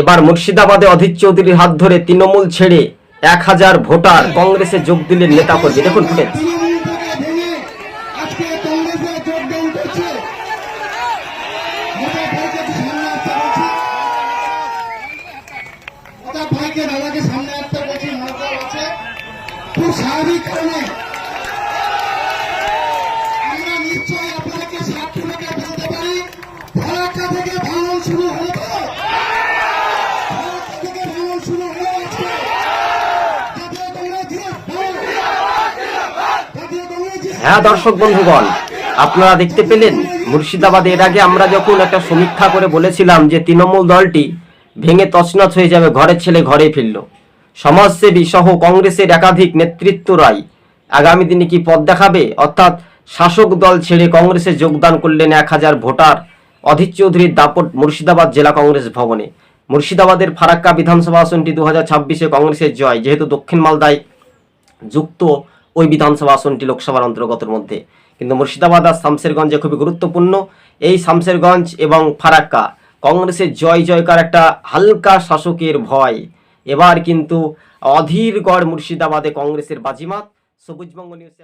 এবার মুর্শিদাবাদে অধীর চৌধুরীর হাত ধরে তৃণমূল ছেড়ে এক হাজার ভোটার কংগ্রেসে যোগ দিলেন নেতা কর্মী। দেখুন ফুটেজ। স্বাভাবিক কারণে আমরা নিশ্চয়ই সাতটি থেকে ভাঙন শুরু তো ফারাক্কা থেকে ভাঙন শুরু হলো আজকে জাতীয় কংগ্রেস জিন্দাবাদ। জাতীয় কংগ্রেস জিন্দাবাদ। হ্যাঁ দর্শক বন্ধুগণ, আপনারা দেখতে পেলেন, মুর্শিদাবাদে এর আগে আমরা যখন একটা সমীক্ষা করে বলেছিলাম যে তৃণমূল দলটি ভেঙে তছনছ হয়ে যাবে, ঘরের ছেলে ঘরে ফিরল। সমাজসেবী সহ কংগ্রেসের একাধিক নেতৃত্বরাই আগামী দিনে কি পথ দেখাবে? অর্থাৎ শাসক দল ছেড়ে কংগ্রেসে যোগদান করলেন এক হাজার ভোটার অধীর চৌধুরীর দাপট মুর্শিদাবাদ জেলা কংগ্রেস ভবনে। মুর্শিদাবাদের ফারাক্কা বিধানসভা আসনটি দু হাজার ছাব্বিশে কংগ্রেসের জয়, যেহেতু দক্ষিণ মালদায় যুক্ত ওই বিধানসভা আসনটি লোকসভার অন্তর্গতের মধ্যে। কিন্তু মুর্শিদাবাদ আর শামসেরগঞ্জে খুবই গুরুত্বপূর্ণ। এই শামসেরগঞ্জ এবং ফারাক্কা কংগ্রেসের জয় জয়কার একটা হালকা শাসকের ভয়। এবার কিন্তু অধীরগড় মুর্শিদাবাদে কংগ্রেসের বাজিমাত। সবুজবঙ্গ নিউজ